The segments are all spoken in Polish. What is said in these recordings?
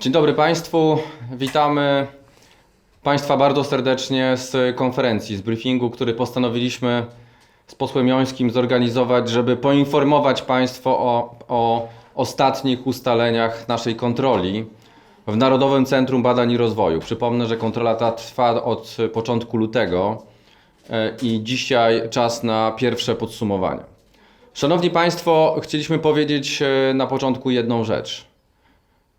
Dzień dobry Państwu. Witamy Państwa bardzo serdecznie z konferencji, z briefingu, który postanowiliśmy z posłem Jońskim zorganizować, żeby poinformować Państwo o, o ostatnich ustaleniach naszej kontroli w Narodowym Centrum Badań i Rozwoju. Przypomnę, że kontrola ta trwa od początku lutego e, i dzisiaj czas na pierwsze podsumowania. Szanowni Państwo, chcieliśmy powiedzieć e, na początku jedną rzecz.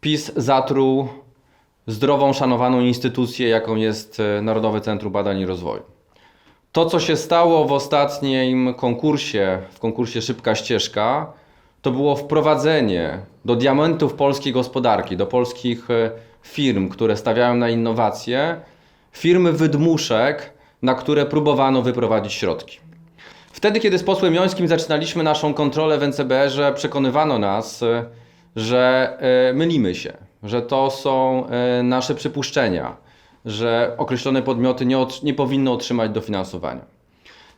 PiS zatruł zdrową, szanowaną instytucję, jaką jest e, Narodowe Centrum Badań i Rozwoju. To, co się stało w ostatnim konkursie, w konkursie Szybka Ścieżka, to było wprowadzenie do diamentów polskiej gospodarki, do polskich e, firm, które stawiają na innowacje, firmy wydmuszek, na które próbowano wyprowadzić środki. Wtedy, kiedy z posłem Jońskim zaczynaliśmy naszą kontrolę w NCBR-ze, przekonywano nas, e, że e, mylimy się, że to są e, nasze przypuszczenia, że określone podmioty nie, nie powinny otrzymać dofinansowania.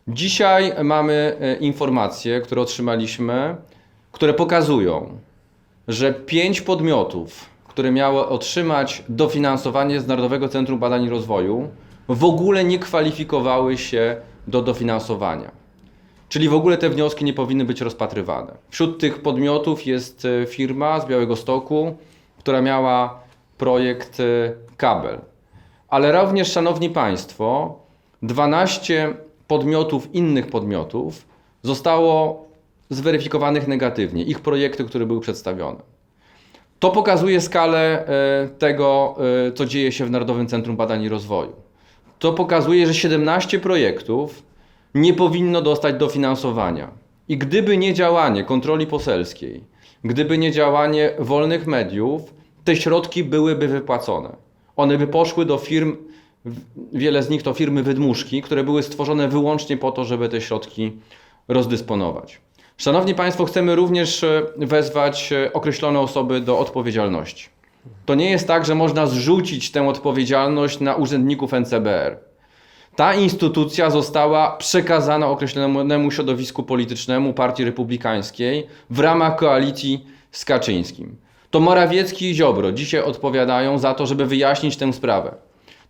Dzisiaj mamy e, informacje, które otrzymaliśmy, które pokazują, że pięć podmiotów, które miały otrzymać dofinansowanie z Narodowego Centrum Badań i Rozwoju, w ogóle nie kwalifikowały się do dofinansowania. Czyli w ogóle te wnioski nie powinny być rozpatrywane. Wśród tych podmiotów jest e, firma z Białego Stoku, która miała projekt e, kabel. Ale również, szanowni państwo, 12 podmiotów, innych podmiotów zostało zweryfikowanych negatywnie, ich projekty, które były przedstawione. To pokazuje skalę e, tego, co dzieje się w Narodowym Centrum Badań i Rozwoju. To pokazuje, że 17 projektów nie powinno dostać dofinansowania. I gdyby nie działanie kontroli poselskiej, gdyby nie działanie wolnych mediów, te środki byłyby wypłacone. One by poszły do firm, wiele z nich to firmy wydmuszki, które były stworzone wyłącznie po to, żeby te środki rozdysponować. Szanowni Państwo, chcemy również e, wezwać e, określone osoby do odpowiedzialności. To nie jest tak, że można zrzucić tę odpowiedzialność na urzędników NCBR. Ta instytucja została przekazana określonemu środowisku politycznemu Partii Republikańskiej w ramach koalicji z Kaczyńskim. To Morawiecki i Ziobro dzisiaj odpowiadają za to, żeby wyjaśnić tę sprawę.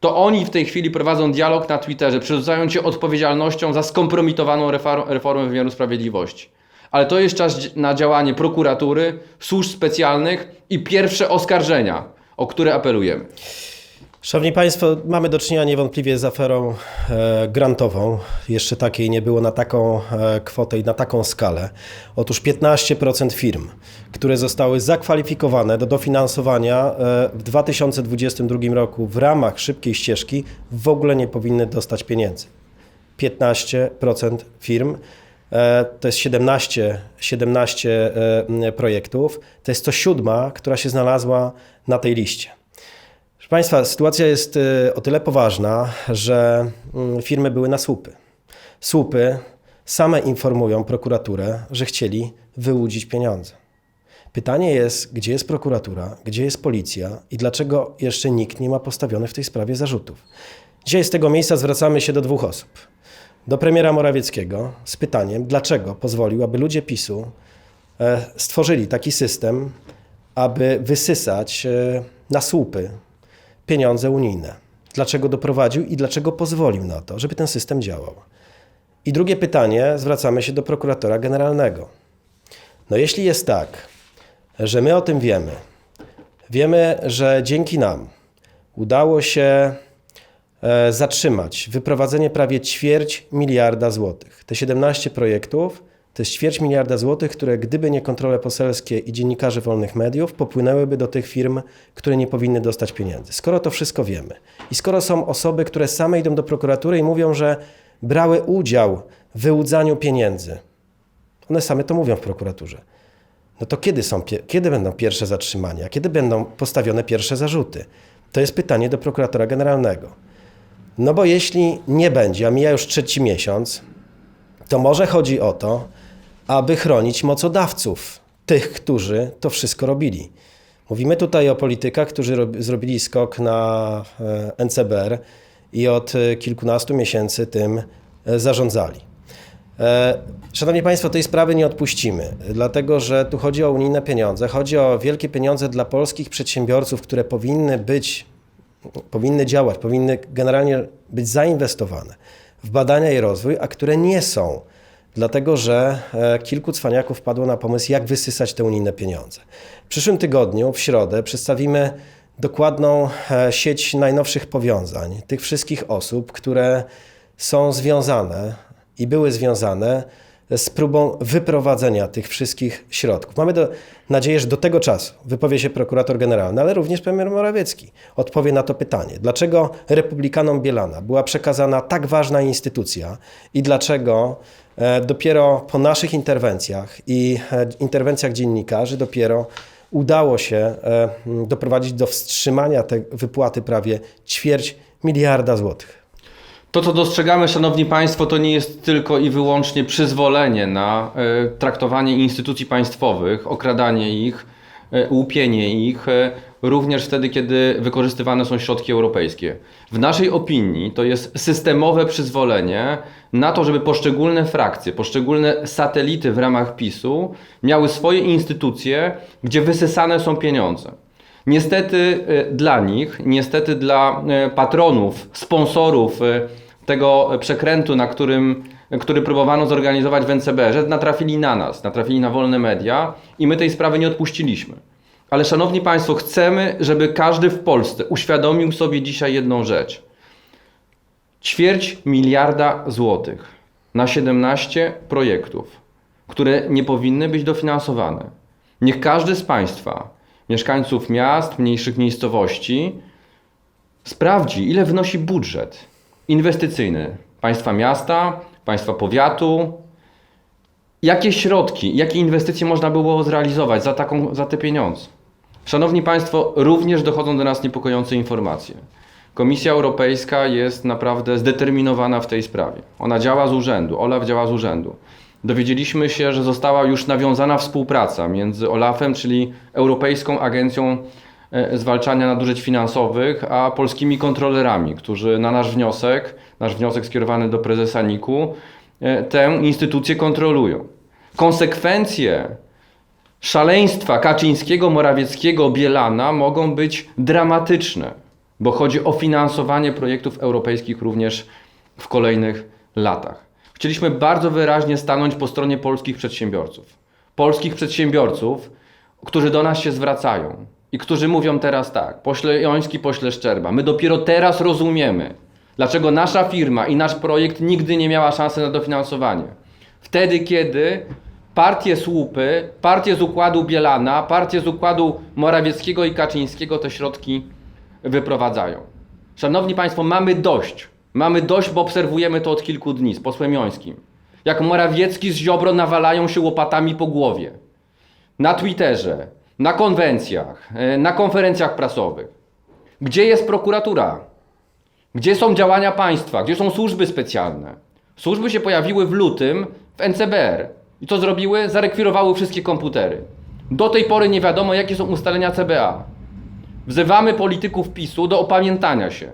To oni w tej chwili prowadzą dialog na Twitterze, przerzucając się odpowiedzialnością za skompromitowaną reform- reformę wymiaru sprawiedliwości. Ale to jest czas na działanie prokuratury, służb specjalnych i pierwsze oskarżenia, o które apelujemy. Szanowni Państwo, mamy do czynienia niewątpliwie z aferą e, grantową. Jeszcze takiej nie było na taką e, kwotę i na taką skalę. Otóż 15% firm, które zostały zakwalifikowane do dofinansowania e, w 2022 roku w ramach szybkiej ścieżki, w ogóle nie powinny dostać pieniędzy. 15% firm. To jest 17, 17 e, projektów. To jest co siódma, która się znalazła na tej liście. Państwa, sytuacja jest y, o tyle poważna, że mm, firmy były na słupy. Słupy same informują prokuraturę, że chcieli wyłudzić pieniądze. Pytanie jest, gdzie jest prokuratura, gdzie jest policja i dlaczego jeszcze nikt nie ma postawionych w tej sprawie zarzutów. Dzisiaj z tego miejsca zwracamy się do dwóch osób. Do premiera Morawieckiego z pytaniem, dlaczego pozwolił, aby ludzie PiSu e, stworzyli taki system, aby wysysać e, na słupy pieniądze unijne. Dlaczego doprowadził i dlaczego pozwolił na to, żeby ten system działał? I drugie pytanie, zwracamy się do prokuratora generalnego. No jeśli jest tak, że my o tym wiemy, wiemy, że dzięki nam udało się e, zatrzymać wyprowadzenie prawie ćwierć miliarda złotych. Te 17 projektów to jest ćwierć miliarda złotych, które gdyby nie kontrole poselskie i dziennikarze wolnych mediów, popłynęłyby do tych firm, które nie powinny dostać pieniędzy. Skoro to wszystko wiemy i skoro są osoby, które same idą do prokuratury i mówią, że brały udział w wyłudzaniu pieniędzy, one same to mówią w prokuraturze. No to kiedy, są, kiedy będą pierwsze zatrzymania? Kiedy będą postawione pierwsze zarzuty? To jest pytanie do prokuratora generalnego. No bo jeśli nie będzie, a mija już trzeci miesiąc, to może chodzi o to, aby chronić mocodawców, tych, którzy to wszystko robili. Mówimy tutaj o politykach, którzy rob, zrobili skok na e, NCBR i od e, kilkunastu miesięcy tym e, zarządzali. Szanowni Państwo, tej sprawy nie odpuścimy, dlatego że tu chodzi o unijne pieniądze, chodzi o wielkie pieniądze dla polskich przedsiębiorców, które powinny być, powinny działać, powinny generalnie być zainwestowane w badania i rozwój, a które nie są, dlatego że e, kilku cwaniaków wpadło na pomysł, jak wysysać te unijne pieniądze. W przyszłym tygodniu, w środę, przedstawimy dokładną e, sieć najnowszych powiązań tych wszystkich osób, które są związane i były związane z próbą wyprowadzenia tych wszystkich środków. Mamy do, nadzieję, że do tego czasu wypowie się prokurator generalny, ale również premier Morawiecki odpowie na to pytanie. Dlaczego republikanom Bielana była przekazana tak ważna instytucja i dlaczego dopiero po naszych interwencjach i e, interwencjach dziennikarzy dopiero udało się e, doprowadzić do wstrzymania tej wypłaty prawie ćwierć miliarda złotych. To, co dostrzegamy, Szanowni Państwo, to nie jest tylko i wyłącznie przyzwolenie na e, traktowanie instytucji państwowych, okradanie ich, e, łupienie ich, e, również wtedy, kiedy wykorzystywane są środki europejskie. W naszej opinii to jest systemowe przyzwolenie na to, żeby poszczególne frakcje, poszczególne satelity w ramach PiSu miały swoje instytucje, gdzie wysysane są pieniądze. Niestety e, dla nich, niestety dla e, patronów, sponsorów e, tego przekrętu, na którym, który próbowano zorganizować w NCBR, natrafili na nas, natrafili na wolne media i my tej sprawy nie odpuściliśmy. Ale szanowni Państwo, chcemy, żeby każdy w Polsce uświadomił sobie dzisiaj jedną rzecz. Ćwierć miliarda złotych na 17 projektów, które nie powinny być dofinansowane. Niech każdy z Państwa, mieszkańców miast, mniejszych miejscowości, sprawdzi, ile wynosi budżet inwestycyjny państwa miasta, państwa powiatu, jakie środki, jakie inwestycje można było zrealizować za, taką, za te pieniądze. Szanowni Państwo, również dochodzą do nas niepokojące informacje. Komisja Europejska jest naprawdę zdeterminowana w tej sprawie. Ona działa z urzędu, OLAF działa z urzędu. Dowiedzieliśmy się, że została już nawiązana współpraca między OLAF-em, czyli Europejską Agencją e, Zwalczania Nadużyć Finansowych, a polskimi kontrolerami, którzy na nasz wniosek, nasz wniosek skierowany do prezesa NIK-u, e, tę instytucję kontrolują. Konsekwencje szaleństwa Kaczyńskiego, Morawieckiego, Bielana mogą być dramatyczne, bo chodzi o finansowanie projektów europejskich również w kolejnych latach. Chcieliśmy bardzo wyraźnie stanąć po stronie polskich przedsiębiorców. Polskich przedsiębiorców, którzy do nas się zwracają i którzy mówią teraz tak, pośle Joński, pośle Szczerba, my dopiero teraz rozumiemy, dlaczego nasza firma i nasz projekt nigdy nie miała szansy na dofinansowanie. Wtedy, kiedy partie słupy, partie z układu Bielana, partie z układu Morawieckiego i Kaczyńskiego te środki wyprowadzają. Szanowni Państwo, mamy dość. Mamy dość, bo obserwujemy to od kilku dni z posłem Jońskim. Jak Morawiecki z Ziobro nawalają się łopatami po głowie. Na Twitterze, na konwencjach, e, na konferencjach prasowych. Gdzie jest prokuratura? Gdzie są działania państwa? Gdzie są służby specjalne? Służby się pojawiły w lutym w NCBR. I co zrobiły? Zarekwirowały wszystkie komputery. Do tej pory nie wiadomo, jakie są ustalenia CBA. Wzywamy polityków PiSu do opamiętania się.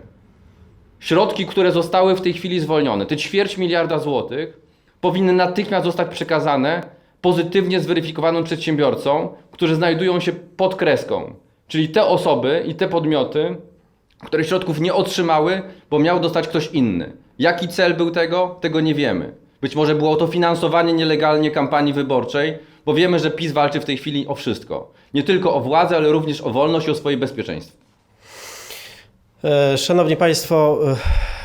Środki, które zostały w tej chwili zwolnione, te ćwierć miliarda złotych, powinny natychmiast zostać przekazane pozytywnie zweryfikowanym przedsiębiorcom, którzy znajdują się pod kreską. Czyli te osoby i te podmioty, które środków nie otrzymały, bo miał dostać ktoś inny. Jaki cel był tego? Tego nie wiemy. Być może było to finansowanie nielegalnie kampanii wyborczej, bo wiemy, że PiS walczy w tej chwili o wszystko. Nie tylko o władzę, ale również o wolność i o swoje bezpieczeństwo. E, Szanowni Państwo, e,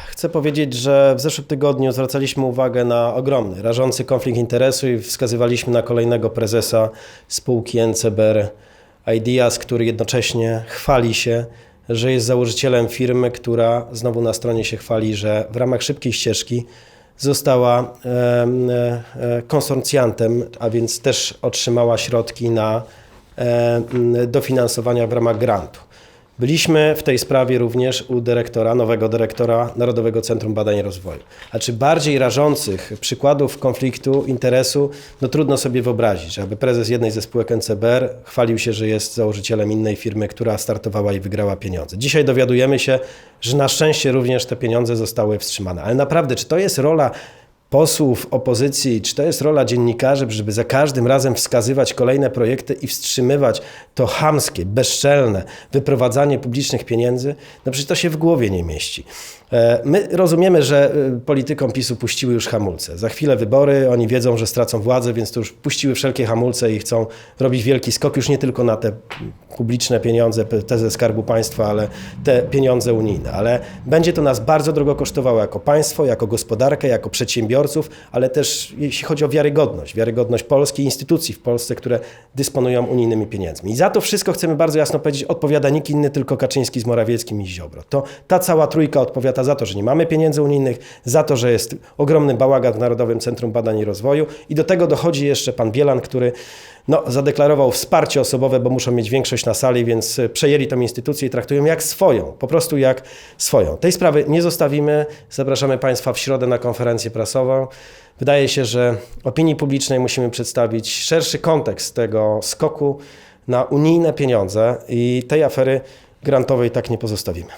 chcę powiedzieć, że w zeszłym tygodniu zwracaliśmy uwagę na ogromny, rażący konflikt interesu i wskazywaliśmy na kolejnego prezesa spółki NCBR Ideas, który jednocześnie chwali się, że jest założycielem firmy, która znowu na stronie się chwali, że w ramach szybkiej ścieżki została e, e, konsorcjantem, a więc też otrzymała środki na dofinansowania w ramach grantu. Byliśmy w tej sprawie również u dyrektora, nowego dyrektora Narodowego Centrum Badań i Rozwoju. A czy bardziej rażących przykładów konfliktu interesu, no trudno sobie wyobrazić, aby prezes jednej ze spółek NCBR chwalił się, że jest założycielem innej firmy, która startowała i wygrała pieniądze. Dzisiaj dowiadujemy się, że na szczęście również te pieniądze zostały wstrzymane. Ale naprawdę, czy to jest rola posłów opozycji, czy to jest rola dziennikarzy, żeby za każdym razem wskazywać kolejne projekty i wstrzymywać to chamskie, bezczelne wyprowadzanie publicznych pieniędzy, no przecież to się w głowie nie mieści. E, My rozumiemy, że e, politykom PiSu puściły już hamulce. Za chwilę wybory, oni wiedzą, że stracą władzę, więc to już puściły wszelkie hamulce i chcą robić wielki skok już nie tylko na te publiczne pieniądze, te ze Skarbu Państwa, ale te pieniądze unijne. Ale będzie to nas bardzo drogo kosztowało jako państwo, jako gospodarkę, jako przedsiębiorców, ale też jeśli chodzi o wiarygodność, wiarygodność Polski, instytucji w Polsce, które dysponują unijnymi pieniędzmi. I za to wszystko chcemy bardzo jasno powiedzieć, odpowiada nikt inny, tylko Kaczyński z Morawieckim i Ziobro. To ta cała trójka odpowiada za to, że nie mamy pieniędzy unijnych, za to, że jest ogromny bałagan w Narodowym Centrum Badań i Rozwoju i do tego dochodzi jeszcze pan Bielan, który no, zadeklarował wsparcie osobowe, bo muszą mieć większość na sali, więc e, przejęli tą instytucję i traktują jak swoją, po prostu jak swoją. Tej sprawy nie zostawimy. Zapraszamy Państwa w środę na konferencję prasową. Wydaje się, że opinii publicznej musimy przedstawić szerszy kontekst tego skoku na unijne pieniądze i tej afery grantowej tak nie pozostawimy.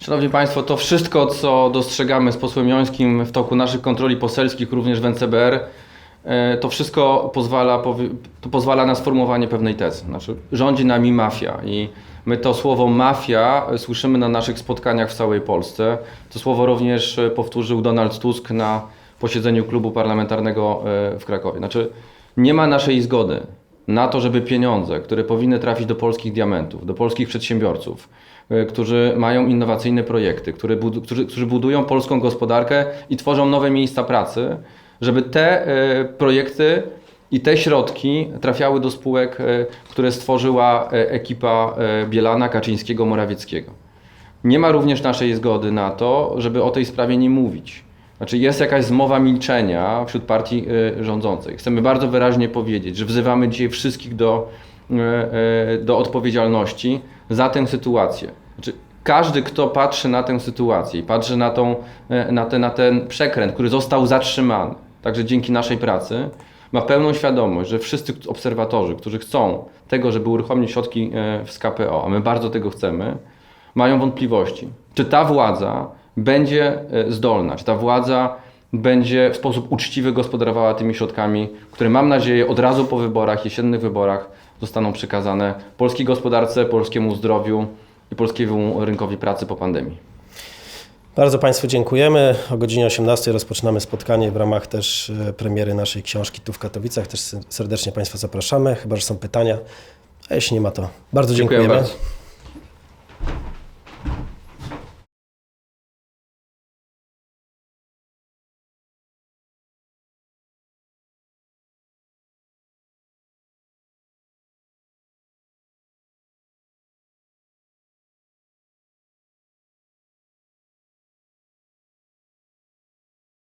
Szanowni Państwo, to wszystko, co dostrzegamy z posłem Jońskim w toku naszych kontroli poselskich, również w NCBR, e, to wszystko pozwala, to pozwala na sformułowanie pewnej tezy. Znaczy, rządzi nami mafia i my to słowo mafia e, słyszymy na naszych spotkaniach w całej Polsce. To słowo również e, powtórzył Donald Tusk na posiedzeniu klubu parlamentarnego w Krakowie. Znaczy, nie ma naszej zgody na to, żeby pieniądze, które powinny trafić do polskich diamentów, do polskich przedsiębiorców, y, którzy mają innowacyjne projekty, którzy, którzy budują polską gospodarkę i tworzą nowe miejsca pracy, żeby te y, projekty i te środki trafiały do spółek, y, które stworzyła ekipa Bielana, Kaczyńskiego, Morawieckiego. Nie ma również naszej zgody na to, żeby o tej sprawie nie mówić. Znaczy jest jakaś zmowa milczenia wśród partii y, rządzącej. Chcemy bardzo wyraźnie powiedzieć, że wzywamy dzisiaj wszystkich do, y, y, do odpowiedzialności za tę sytuację. Znaczy, każdy, kto patrzy na tę sytuację i patrzy na, tą, na, ten, na ten przekręt, który został zatrzymany, także dzięki naszej pracy, ma pełną świadomość, że wszyscy obserwatorzy, którzy chcą tego, żeby uruchomić środki z KPO, a my bardzo tego chcemy, mają wątpliwości, czy ta władza będzie e, zdolna, czy ta władza będzie w sposób uczciwy gospodarowała tymi środkami, które mam nadzieję od razu po wyborach, jesiennych wyborach zostaną przekazane polskiej gospodarce, polskiemu zdrowiu i polskiemu rynkowi pracy po pandemii. Bardzo Państwu dziękujemy. O godzinie 18 rozpoczynamy spotkanie w ramach też e, premiery naszej książki tu w Katowicach. Też serdecznie Państwa zapraszamy, chyba że są pytania. A jeśli nie ma, to bardzo Dziękuję dziękujemy. bardzo.